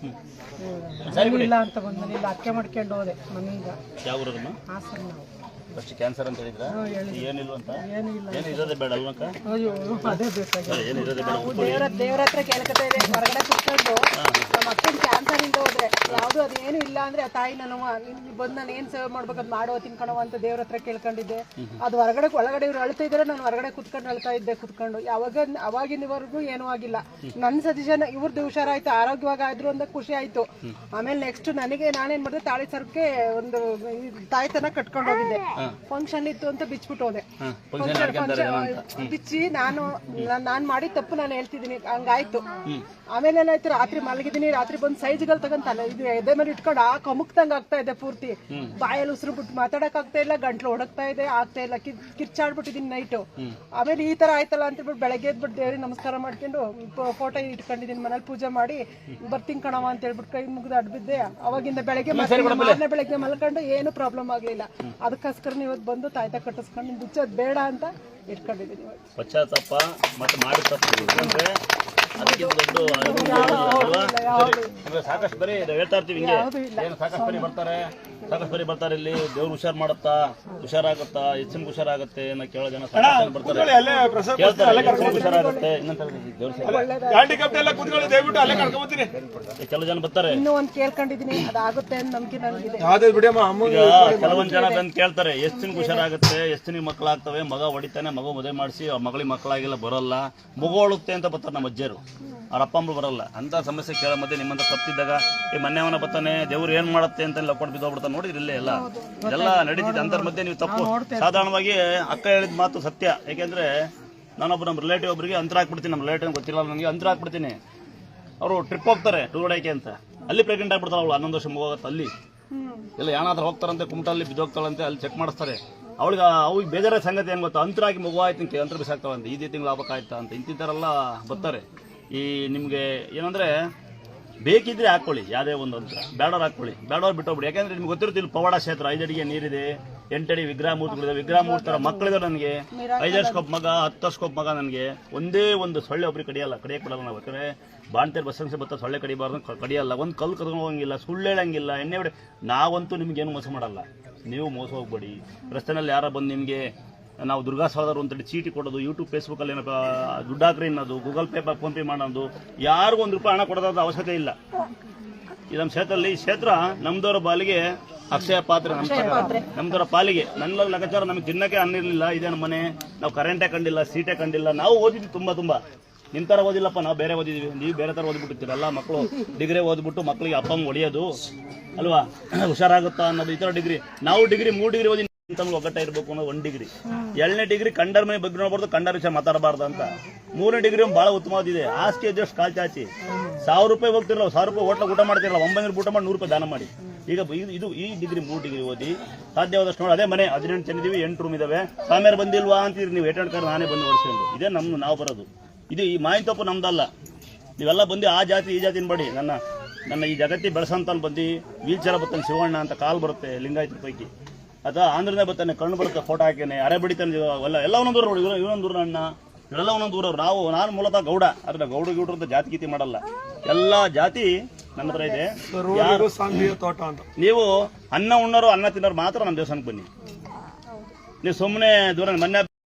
ಹ್ಮ್, ಇಲ್ಲ ಅಂತ ಬಂದ ಮನೇಲಿ ಅಕ್ಕೆ ಮಾಡ್ಕೊಂಡು ಹೋದೆ ಮನೆಯಿಂದ. ಯಾವ ಊರಮ್ಮ ಹಾಸನ ನಾವು. ಫಸ್ಟ್ ಕ್ಯಾನ್ಸರ್ ಅಂತ ಹೇಳಿದ್ರ. ಏನಿಲ್ಲ ಅಂತ? ಏನೂ ಇಲ್ಲ ಏನು ಇರೋದೇ ಬೇಡ ಅಲ್ವಕ್ಕ ಅಯ್ಯೋ ಅದೇ ಬೇಕಾಗಿ ಏನು ಇರೋದೇ ಬೇಡ ದೇವ್ರ ದೇವ್ರ ಹತ್ರ ಕೇಳ್ಕೊತಾ ಇದೆ ಹೊರಗಡೆ ಕುತ್ಕೊಂಡು ನಮ್ಮ ಅಕ್ಕನ ಕ್ಯಾನ್ಸರ್ ಇಂದ ಯಾವ್ದು ಅದೇನು ಇಲ್ಲ ಅಂದ್ರೆ ಆ ತಾಯಿ ನಾನು ಬಂದು ನಾನು ಏನ್ ಸೇವೆ ಅದು ಮಾಡೋ ತಿನ್ಕೊಳವ ಅಂತ ದೇವ್ರ ಹತ್ರ ಕೇಳ್ಕೊಂಡಿದ್ದೆ. ಅದು ಹೊರಗಡೆ ಒಳಗಡೆ ಇವ್ರು ಅಳ್ತಾ ಇದ್ರೆ ನಾನು ಹೊರಗಡೆ ಕುತ್ಕೊಂಡು ಅಳ್ತಾ ಇದ್ದೆ ಕುತ್ಕೊಂಡು. ಯಾವಾಗ ಅವಾಗಿನವರೆಗೂ ಏನೂ ಆಗಿಲ್ಲ. ನನ್ನ ಸಜೆಷನ್ ಇವ್ರದ್ದು ಹುಷಾರಾಯ್ತು ಆರೋಗ್ಯವಾಗಿ ಆದ್ರು ಅಂತ ಖುಷಿ ಆಯ್ತು. ಆಮೇಲೆ ನೆಕ್ಸ್ಟ್ ನನಗೆ ನಾನೇನ್ ಮಾಡಿದೆ ತಾಳಿ ಸರ್ಕ್ಕೆ ಒಂದು ತಾಯಿತನ ಕಟ್ಕೊಂಡು ಹೋಗಿದ್ದೆ. ಫಂಕ್ಷನ್ ಇತ್ತು ಅಂತ ಬಿಚ್ಬಿಟ್ಟು ಹೋದೆ. ಬಿಚ್ಚಿ ನಾನು ನಾನ್- ನಾನ್ ಮಾಡಿದ ತಪ್ಪು ನಾನು ಹೇಳ್ತಿದ್ದೀನಿ ಹಂಗಾಯ್ತು. ಆಮೇಲೆ ಏನಾಯ್ತು ರಾತ್ರಿ ಮಲಗಿದ್ದೀನಿ ರಾತ್ರಿ ಬಂದು ಸೈಜ್ಗಳು ತಗೊಂತಲ್ಲ ಇದು ಎದೆ ಮೇಲೆ ಇಟ್ಕೊಂಡು ಆ ಕಮುಕ್ದಂಗ್ ಆಗ್ತಾ ಇದೆ ಪೂರ್ತಿ. ಬಾಯಲ್ಲಿ ಉಸಿರು ಬಿಟ್ಟು ಮಾತಾಡಕ್ ಆಗ್ತಾ ಇಲ್ಲ ಗಂಟ್ಲು ಒಡಗ್ತಾ ಇದೆ ಆಗ್ತಾ ಇಲ್ಲ ಕಿರ್ಚಾಡ್ಬಿಟ್ಟಿದೀನಿ ನೈಟು ಆಮೇಲೆ ಈ ತರ ಆಯ್ತಲ್ಲ ಅಂತ ಹೇಳ್ಬಿಟ್ಟು ಬೆಳಗ್ಗೆ ಎದ್ಬಿಟ್ಟು ದೇವ್ರಿಗೆ ನಮಸ್ಕಾರ ಮಾಡ್ಕೊಂಡು ಫೋಟೋ ಇಟ್ಕೊಂಡಿದ್ದೀನಿ ಮನೇಲಿ ಪೂಜೆ ಮಾಡಿ ಬರ್ತೀನಿ ಕಣವ ಅಂತ ಹೇಳ್ಬಿಟ್ಟು ಕೈ ಮುಗಿದು ಅಡ್ಬಿದ್ದೆ. ಅವಾಗಿಂದ ಬೆಳಗ್ಗೆ ಮಾರನೇ ಬೆಳಗ್ಗೆ ಮಲ್ಕೊಂಡು ಏನು ಪ್ರಾಬ್ಲಮ್ ಆಗ್ಲಿಲ್ಲ. ಅದಕ್ಕೋಸ್ಕರ ಇವತ್ತು ಬಂದು ತಾಯ್ತ ಕಟ್ಟಿಸ್ಕೊಂಡು ಬಿಚ್ಚೋದು ಬೇಡ ಅಂತ ಇಟ್ಕೊಂಡಿದ್ದೀನಿ ಪಶ್ಚಾತ್ತಾಪ ಮತ್ತೆ ಮಾಡಿ ತಪ್ಪು ದೊಡ್ಡ? ಸರಿ. ಸಾಕಷ್ಟು ಬರೀ ಹೇಳ್ತಾ ಇರ್ತೀವಿ ಹಿಂಗೆ. ಏನು ಸಾಕಷ್ಟು ಬರೀ ಬರ್ತಾರೆ? ಸಾಕಷ್ಟು ಬರೀ ಬರ್ತಾರೆ ಇಲ್ಲಿ. ದೇವ್ರು ಹುಷಾರ್ ಮಾಡುತ್ತಾ? ಹುಷಾರಾಗುತ್ತಾ? ಹೆಚ್ಚಿನ ಹುಷಾರಾಗುತ್ತೆ ಅನ್ನೋ ಕೇಳೋ ಜನ ಸಾಕಷ್ಟು ಬರ್ತಾರೆ. ಕೇಳ್ತಾರೆ ಹೆಚ್ಚಿನ ಹುಷಾರಾಗುತ್ತೆ. ಇನ್ನೊಂದ್ ದೇವ್ರ ಕೆಲವು ಜನ ಬರ್ತಾರೆ. ಇನ್ನೂ ಒಂದು ಕೇಳ್ಕೊಂಡಿದ್ದೀನಿ ಅದಾಗುತ್ತೆ ಅಂತ ನಂಬಿಕೆ ನನಗಿದೆ. ಯಾವ್ದು ಬಿಡಿಯಮ್ಮ ಅಮ್ಮ ಈಗ ಕೆಲವೊಂದ್ ಜನ ಬಂದು ಕೇಳ್ತಾರೆ ಎಷ್ಟು ದಿನ ಹುಷಾರಾಗುತ್ತೆ ಎಷ್ಟಿನ ದಿನ ಮಕ್ಕಳಾಗ್ತವೆ ಮಗ ಹೊಡಿತಾನೆ ಮಗು ಮದುವೆ ಮಾಡಿಸಿ ಅವ್ರ ಮಗಳಿಗೆ ಮಕ್ಕಳಾಗಿಲ್ಲ ಬರೋಲ್ಲ. ಮಗು ಅಳುತ್ತೆ ಅಂತ ಬರ್ತಾರೆ ನಮ್ಮ ಅಜ್ಜರು ಅವ್ರ ಅಪ್ಪ ಅಮ್ಮ ಬರೋಲ್ಲ. ಅಂತ ಸಮಸ್ಯೆ ಕೇಳೋ ಮಧ್ಯೆ ನಿಮ್ಮಂತ ತಪ್ಪಿದ್ದಾಗ ಈ ಮನೆಯವನ ಬರ್ತಾನೆ ದೇವ್ರು ಏನ್ ಮಾಡುತ್ತೆ ಅಂತ ಲಕ್ಕೊಂಡು ಬಿದ್ದೋಗ್ಬಿಡ್ತಾನೆ. ನೋಡಿ ಇಲ್ಲೇ ಎಲ್ಲ? ಎಲ್ಲ ನಡೀತಿದೆ ಅಂತರ ಮಧ್ಯೆ ನೀವು ತಪ್ಪು. ಸಾಧಾರಣವಾಗಿ ಅಕ್ಕ ಹೇಳಿದ ಮಾತು ಸತ್ಯ. ಯಾಕೆಂದ್ರೆ ನಾನೊಬ್ಬ ನಮ್ಮ ರಿಲೇಟಿವ್ ಒಬ್ಬರಿಗೆ ಅಂತರ ಹಾಕ್ಬಿಡ್ತೀನಿ ನಮ್ಮ ರಿಲೇಟಿವ್ ಗೊತ್ತಿಲ್ಲ ನನಗೆ ಅಂತರ ಹಾಕ್ಬಿಡ್ತೀನಿ. ಅವರು ಟ್ರಿಪ್ ಹೋಗ್ತಾರೆ ಟೂರ್ ಹೊಡೆಯಕ್ಕೆ ಅಂತ. ಅಲ್ಲಿ ಪ್ರೆಗ್ನೆಂಟ್ ಆಗ್ಬಿಡ್ತಾಳೆ ಅವಳು ಹನ್ನೊಂದು ವರ್ಷ ಮಗುವಾಗತ್ತೆ ಅಲ್ಲಿ. ಎಲ್ಲ ಯಾಣಾದ್ರೂ ಹೋಗ್ತಾರಂತೆ ಕುಮಟಲ್ಲಿ ಬಿದ್ದೋಗ್ತಾಳಂತೆ ಅಲ್ಲಿ ಚೆಕ್ ಮಾಡಿಸ್ತಾರೆ. ಅವಳಿಗೆ ಅವ್ರಿಗೆ ಬೇಜಾರ ಸಂಗತಿ ಏನು ಗೊತ್ತಾ? ಅಂತರಾಗಿ ಮಗು ಆಯ್ತು ಅಂತರ ಬಿಸಾಕ್ತಾವಂತೆ ಇದೇ ತಿಂಗಳು ಆಗ್ಬೇಕಾಯ್ತಾ ಅಂತ. ಇಂತಿದ್ದಾರೆಲ್ಲ ಬರ್ತಾರೆ. ಈ ನಿಮಗೆ ಏನಂದ್ರೆ, ಬೇಕಿದ್ರೆ ಹಾಕೊಳ್ಳಿ. ಯಾವುದೇ ಒಂದು ಅಂತರ ಬೇಡವ್ರು ಹಾಕೊಳ್ಳಿ. ಬೇಡವ್ರು ಬಿಟ್ಟೋಗ್ಬಿಡಿ ಯಾಕಂದ್ರೆ ನಿಮ್ಗೆ ಗೊತ್ತಿರ್ತಿಲ್ಲ ಪವಾಡ ಕ್ಷೇತ್ರ ಐದಡಿಗೆ ನೀರಿದೆ ಎಂಟಡಿ ವಿಗ್ರಹ ಮೂರ್ತಿಗಳಿದೆ. ವಿಗ್ರಹ ಮೂರ್ತರ ಮಕ್ಕಳಿದೆ ನನಗೆ. ಐದು ವರ್ಷಕ್ಕೊಬ್ಬ ಮಗ ಹತ್ತು ವರ್ಷಕ್ಕೊಬ್ಬ ಮಗ ನನಗೆ. ಒಂದೇ ಒಂದು ಸೊಳ್ಳೆ ಒಬ್ರಿಗೆ ಕಡಿಯಲ್ಲ. ಕಡಿಯಕ್ಕೆ ಬಿಡಲ್ಲ ನಾವು ಯಾಕಂದರೆ ಬಾಣ್ತೇರ್ ಬಸ್ ಸಂಸ್ಥೆ ಬತ್ತ ಸೊಳ್ಳೆ ಕಡಿಬಾರ್ದು ಕಡಿಯಲ್ಲ. ಒಂದು ಕಲ್ಲು ಕದ್ಕೊಂಡು ಹೋಗಂಗಿಲ್ಲ ಸುಳ್ಳು ಹೇಳಂಗಿಲ್ಲ ಎಣ್ಣೆ ಬಿಡಿ ನಾವಂತೂ ನಿಮ್ಗೇನು ಮೋಸ ಮಾಡಲ್ಲ. ನೀವು ಮೋಸ ಹೋಗ್ಬೇಡಿ. ರಸ್ತೆನಲ್ಲಿ ಯಾರೋ ಬಂದು ನಿಮಗೆ ನಾವು ದುರ್ಗಾ ಸಹೋದರು ಅಂತೇಳಿ ಚೀಟಿ ಕೊಡೋದು ಯೂಟ್ಯೂಬ್ ಫೇಸ್ಬುಕ್ಕಲ್ಲಿ ಏನಪ್ಪ ದುಡ್ಡು ಹಾಕ್ರಿ ಅನ್ನೋದು ಗೂಗಲ್ ಪೇ ಫೋನ್ ಪೇ ಮಾಡೋದು ಯಾರಿಗೂ ಒಂದು ರೂಪಾಯಿ ಹಣ ಕೊಡೋದಾದ ಅವಶ್ಯಕತೆ ಇಲ್ಲ. ಈ ನಮ್ಮ ಕ್ಷೇತ್ರದಲ್ಲಿ ಈ ಕ್ಷೇತ್ರ ನಮ್ದವರ ಬಾಲಿಗೆ ಅಕ್ಷಯ ಪಾತ್ರೆ ನಮ್ಮ ಪ್ರಕಾರ. ನಮ್ದವರ ಪಾಲಿಗೆ. ನನ್ನ ಲೆಕ್ಕಾಚಾರ ನಮಗೆ ತಿನ್ನಕ್ಕೆ ಅನ್ನಿರಲಿಲ್ಲ ಇದೇ ನಮ್ಮ ಮನೆ? ನಾವು ಕರೆಂಟೇ ಕಂಡಿಲ್ಲ ಸೀಟೇ ಕಂಡಿಲ್ಲ. ನಾವು ಓದಿದ್ವಿ ತುಂಬ ತುಂಬಾ. ನಿಮ್ ತರ ಓದಿಲ್ಲಪ್ಪ, ನಾವು ಬೇರೆ ಓದಿದೀವಿ. ನೀವು ಬೇರೆ ತರ ಓದ್ಬಿಟ್ಟಿರ್ತೀರ ಎಲ್ಲಾ ಮಕ್ಕಳು ಡಿಗ್ರಿ ಓದ್ಬಿಟ್ಟು ಮಕ್ಕಳಿಗೆ ಅಪ್ಪ ಅಮ್ಮ ಹೊಡಿಯೋದು ಅಲ್ವಾ? ಹುಷಾರಾಗುತ್ತಾ ಅನ್ನೋದು ಈ ಡಿಗ್ರಿ. ನಾವು ಡಿಗ್ರಿ, ಮೂರು ಡಿಗ್ರಿ ಓದಿ ತಮ್ಗೆ ಒಗ್ಗಟ್ಟ ಇರಬೇಕು ಅನ್ನೋದು ಒಂದ್ ಡಿಗ್ರಿ. ಎರಡನೇ ಡಿಗ್ರಿ ಕಂಡರ್ ಮನೆ ಬಗ್ಗೆ ನೋಡ್ಬಾರ್ದು, ಕಂಡರ್ ವಿಷಯ ಮಾತಾಡಬಾರ್ದು ಅಂತ. ಮೂರನೇ ಡಿಗ್ರಿ ಬಹಳ ಉತ್ತಮವಾದಿದೆ ಆಸ್ತಿ ಜಸ್ಟ್ ಕಾಲ್ ಚಾಚಿ. ಸಾವಿರ ರೂಪಾಯಿ ಹೋಗ್ತಿರಲ್ಲ, ಸಾವಿರ ರೂಪಾಯಿ ಹೋಟ್ಲ ಊಟ ಮಾಡ್ತಿರಲ್ಲ, ಒಂಬೈನೂರು ಊಟ ಮಾಡಿ ನೂರು ರೂಪಾಯಿ ದಾನ ಮಾಡಿ. ಈಗ ಇದು- ಈ ಡಿಗ್ರಿ, ಮೂರು ಡಿಗ್ರಿ ಓದಿ ಸಾಧ್ಯವಾದಷ್ಟು ನೋಡಿ. ಅದೇ ಮನೆ, ಹದಿನೆಂಟು ಜನ ಇದೀವಿ, ಎಂಟು ರೂಮ್ ಇದಾವೆ. ಸಾಮ್ಯಾರು ಬಂದಿಲ್ವಾ ಅಂತೀರಿ ನೀವು, ಏಟ್ ಕಾರ್ ನಾನೇ ಬಂದು ಓಡಿಸ್ಕೊಂಡು. ಇದೇ ನಮ್ಮ ನಾವು ಬರೋದು. ಇದು ಈ ಮಾಯಿನ ತಪ್ಪು ನಮ್ದಲ್ಲ. ನೀವೆಲ್ಲ ಬಂದು ಆ ಜಾತಿ, ಈ ಜಾತಿ ಬಡಿ ನನ್ನ ನನ್ನ ಈ ಜಗತ್ತಿ ಬೆಳೆಸಂತ ಬಂದು ವೀಲ್ ಚೇರ್ ಬರ್ತಾನೆ ಶಿವಣ್ಣ ಅಂತ ಕಾಲ್ ಬರುತ್ತೆ ಲಿಂಗಾಯತರ ಪೈಕಿ. ಅಥವಾ ಆಂಧ್ರನೇ ಬರ್ತಾನೆ ಕಣ್ಣು ಬರುತ್ತೆ ಫೋಟೋ ಹಾಕೇನೆ ಅರೆ ಬಿಡಿತಾನೆ ಎಲ್ಲ ಎಲ್ಲ ಒಂದೊಂದು ನೋಡಿ ಇವ್ರು- ಇವನೊಂದು ಊರು ಅಣ್ಣ, ಇವರೆಲ್ಲ ಒಂದೊಂದು ಊರವ್ರು. ನಾವು, ನಾನು ಮೂಲತಃ ಗೌಡ, ಆದ್ರೆ ಗೌಡ ಗೌಡ್ರದ ಜಾತಿ ಗೀತಿ ಮಾಡಲ್ಲ. ಎಲ್ಲ ಜಾತಿ ನನ್ನ ಹತ್ರ ಇದೆ. ನೀವು ಅನ್ನ ಉಣ್ಣೋರು, ಅನ್ನ ತಿನ್ನೋರು ಮಾತ್ರ ನಮ್ಮ ದೇವಸ್ಥಾನಕ್ಕೆ ಬನ್ನಿ. ನೀವು ಸುಮ್ಮನೆ ದೂರ, ಮೊನ್ನೆ